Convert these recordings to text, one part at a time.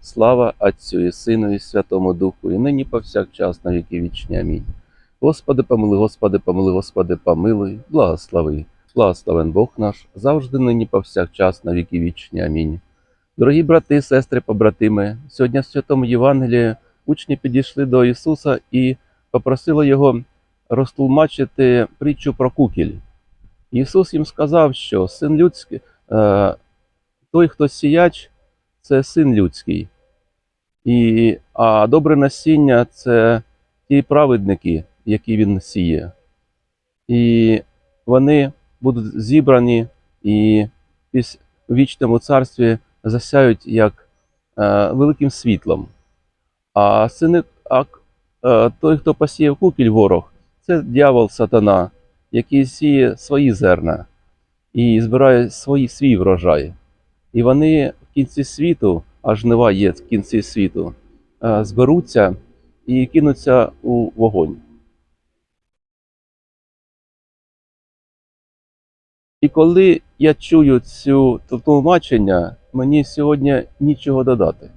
Слава Отцю і Сину і Святому Духу, і нині повсякчас на віки вічні. Амінь. Господи, помилуй, Господи, помилуй, Господи, помилуй, благослови. Благословен Бог наш, завжди нині повсякчас на віки вічні. Амінь. Дорогі брати, сестри, побратими, сьогодні в Святому Євангелії учні підійшли до Ісуса і попросили Його розтлумачити притчу про кукіль. Ісус їм сказав, що син людський, е, той, хто сіяч, це син людський. І, а добре насіння це ті праведники, які він сіє. І вони будуть зібрані і у вічному царстві засяють як е, великим світлом. А, сини, а е, той, хто посіяв кукіль ворог, це дьявол сатана, який сіє свої зерна і збирає свої, свій врожай. І вони в кінці світу, а жнива є в кінці світу, е, зберуться і кинуться у вогонь. І коли я чую цю тлумачення, мені сьогодні нічого додати,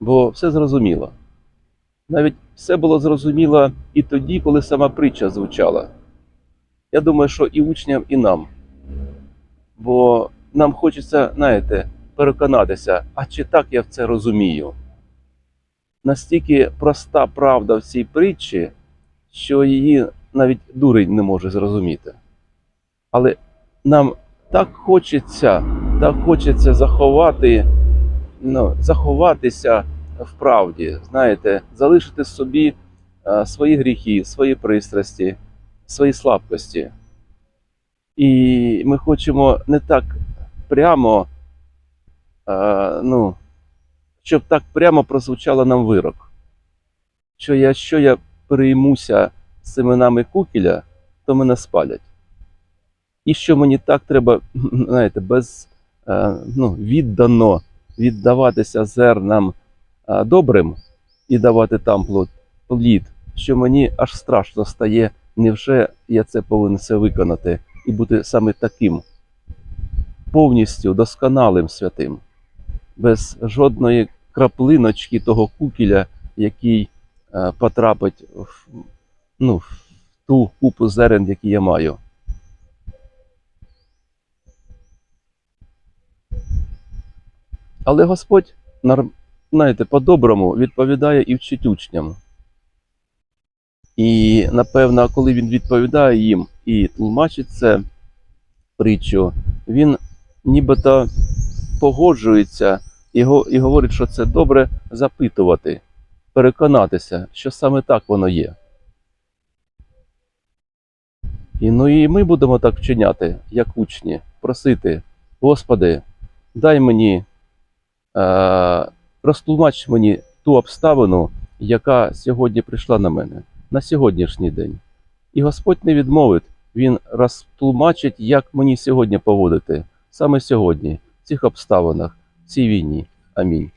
бо все зрозуміло. Навіть все було зрозуміло і тоді, коли сама притча звучала. Я думаю, що і учням, і нам. Бо нам хочеться, знаєте, переконатися, а чи так я це розумію? Настільки проста правда в цій притчі, що її навіть дурень не може зрозуміти. Але нам так хочеться, так хочеться заховати, ну, заховатися в правді, знаєте, залишити собі е, свої гріхи, свої пристрасті, свої слабкості. І ми хочемо не так прямо, ну, щоб так прямо прозвучало нам вирок. Що якщо я переймуся семенами кукіля, то мене спалять. І що мені так треба, знаєте, без е, ну, віддано віддаватися зернам е, добрим і давати там плід, що мені аж страшно стає, невже я це повинен все виконати і бути саме таким повністю досконалим святим, без жодної краплиночки того кукіля, який е, потрапить в, ну, в ту купу зерен, які я маю. Але Господь, знаєте, по-доброму відповідає і вчить учням. І, напевно, коли він відповідає їм і тлумачить це притчу, він нібито погоджується і, говорить, що це добре запитувати, переконатися, що саме так воно є. І ну і ми будемо так вчиняти, як учні, просити, Господи, дай мені е, розтлумач мені ту обставину, яка сьогодні прийшла на мене, на сьогоднішній день. І Господь не відмовить, Він розтлумачить, як мені сьогодні поводити, саме сьогодні, в цих обставинах, цій війні. Амінь.